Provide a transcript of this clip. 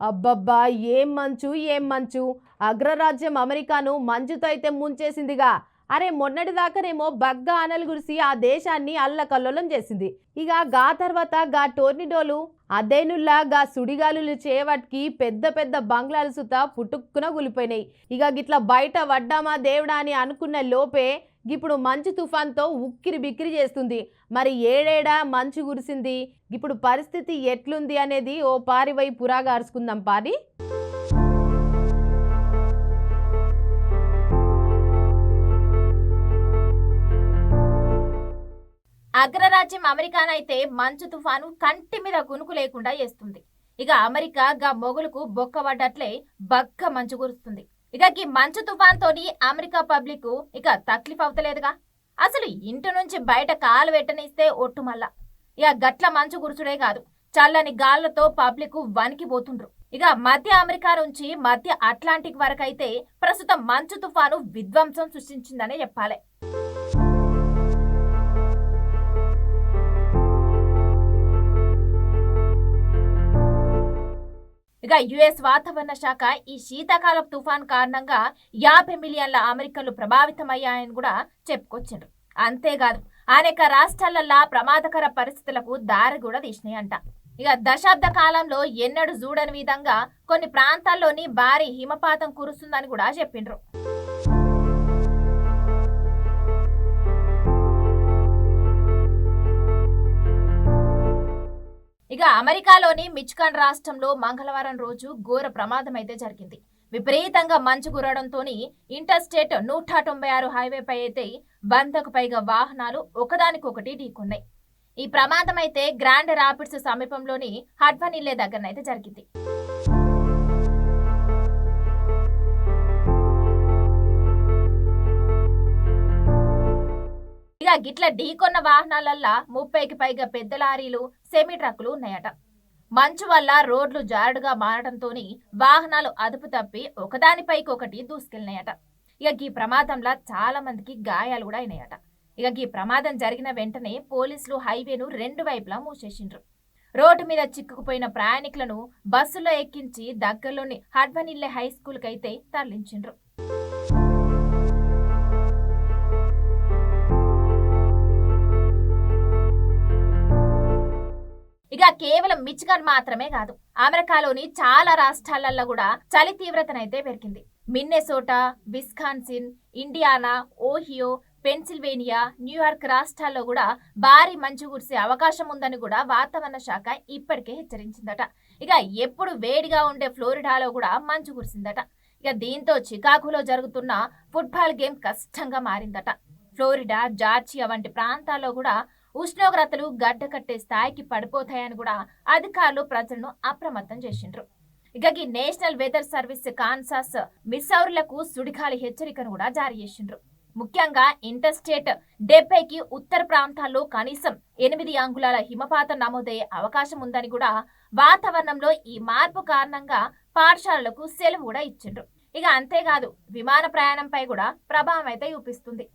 అబ్బబ్బా ఏం మంచు ఏం మంచు? అగ్రరాజ్యం అమెరికాను మంచుతో అయితే ముంచేసిందిగా. అరే మొన్నటి దాకానేమో బగ్గా అనలు గురిసి ఆ దేశాన్ని అల్లకల్లోలం చేసింది. ఇక గా తర్వాత గా టోర్నిడోలు అదేనుల్లా గా సుడిగాలులు చేయవట్కి పెద్ద పెద్ద బంగ్లాలు సుత పుట్టుక్కున కూలిపోయినాయి ఇక గిట్లా బయట వడ్డామా దేవుడా అని అనుకున్న లోపే ఇప్పుడు మంచు తుఫాన్తో ఉక్కిరి బిక్కిరి చేస్తుంది. మరి ఏడేడా మంచు కురిసింది? ఇప్పుడు పరిస్థితి ఎట్లుంది అనేది ఓ పారివై పురాగా అరుచుకుందాం పారి. అగ్రరాజ్యం అమెరికానైతే మంచు తుఫాను కంటి మీద గునుకు లేకుండా చేస్తుంది. ఇక అమెరికా గా మొగులకు బొక్క పడ్డట్లే బక్క మంచు కురుస్తుంది. ఇక ఈ మంచు తుఫాన్తోని అమెరికా పబ్లిక్ ఇక తక్లీఫ్ అవుతలేదుగా. అసలు ఇంటి నుంచి బయట కాలు పెట్టనిస్తే ఒట్టు మళ్ళా ఇక గట్ల మంచు కురుచుడే కాదు. చల్లని గాళ్ళతో పబ్లిక్ వణికిపోతుండ్రు ఇక మధ్య అమెరికా నుంచి మధ్య అట్లాంటిక్ వరకైతే ప్రస్తుతం మంచు తుఫాను విధ్వంసం సృష్టించిందనే చెప్పాలి. ఇక యుఎస్ వాతావరణ శాఖ ఈ శీతాకాల తుఫాన్ కారణంగా యాభై మిలియన్ల అమెరికన్లు ప్రభావితమయ్యాయని కూడా చెప్పుకొచ్చిండ్రు. అంతేకాదు అనేక రాష్ట్రాలల్లా ప్రమాదకర పరిస్థితులకు దారి కూడా తీసినాయంట. ఇక దశాబ్ద కాలంలో ఎన్నడూ చూడని విధంగా కొన్ని ప్రాంతాల్లోని భారీ హిమపాతం కురుస్తుందని కూడా చెప్పిండ్రు. ఇక అమెరికాలోని మిచ్కాన్ రాష్ట్రంలో మంగళవారం రోజు ఘోర ప్రమాదం అయితే జరిగింది. విపరీతంగా మంచు కురవడంతో ఇంటర్ స్టేట్ నూట తొంభై ఆరు హైవేపై అయితే వందకు పైగా వాహనాలు ఒకదానికొకటి ఢీకొన్నాయి. ఈ ప్రమాదం అయితే గ్రాండ్ రాపిడ్స్ సమీపంలోని హడ్వనిల్లే దగ్గరనైతే జరిగింది. ఇక గిట్ల ఢీకొన్న వాహనాలల్లా ముప్పైకి పైగా పెద్ద లారీలు సెమీ ట్రక్కులు ఉన్నాయట. మంచు వల్ల రోడ్లు జారుడుగా మారడంతో వాహనాలు అదుపు తప్పి ఒకదానిపైకి ఒకటి దూసుకెళ్ళినాయట. ఇక ఈ ప్రమాదంలో చాలా మందికి గాయాలు కూడా అయినాయట. ఇక ఈ ప్రమాదం జరిగిన వెంటనే పోలీసులు హైవేను రెండు వైపులా మూసేసిండ్రు. రోడ్డు మీద చిక్కుకుపోయిన ప్రయాణికులను బస్సులో ఎక్కించి దగ్గరలోని హడ్వనిల్లే హై స్కూల్కైతే అయితే తరలించిండ్రు. కేవలం మిచిగన్ మాత్రమే కాదు అమెరికాలోని చాలా రాష్ట్రాలలో కూడా చలి తీవ్రతనైతే పెరిగింది. Minnesota Wisconsin Indiana Ohio Pennsylvania New York రాష్ట్రాల్లో కూడా భారీ మంచు కురిసే అవకాశం ఉందని కూడా వాతావరణ శాఖ ఇప్పటికే హెచ్చరించిందట. ఇక ఎప్పుడు వేడిగా ఉండే ఫ్లోరిడాలో కూడా మంచు కురిసిందట. ఇక దీంతో చికాగోలో జరుగుతున్న ఫుట్బాల్ గేమ్ కష్టంగా మారిందట. ఫ్లోరిడా జార్జియా వంటి ప్రాంతాల్లో కూడా ఉష్ణోగ్రతలు గడ్డకట్టే స్థాయికి పడిపోతాయని కూడా అధికారులు ప్రజలను అప్రమత్తం చేసిండ్రు. ఇక ఈ నేషనల్ వెదర్ సర్వీస్ కాన్సాస్ మిస్సౌర్లకు సుడిగాలి హెచ్చరికను కూడా జారీ చేసిండ్రు. ముఖ్యంగా ఇంటర్ స్టేట్ డెబ్బైకి ఉత్తర ప్రాంతాల్లో కనీసం ఎనిమిది అంగుళాల హిమపాతం నమోదయ్యే అవకాశం ఉందని కూడా వాతావరణంలో ఈ మార్పు కారణంగా పాఠశాలలకు సెలవు కూడా ఇచ్చిండ్రు. ఇక అంతేకాదు విమాన ప్రయాణంపై కూడా ప్రభావం అయితే చూపిస్తుంది.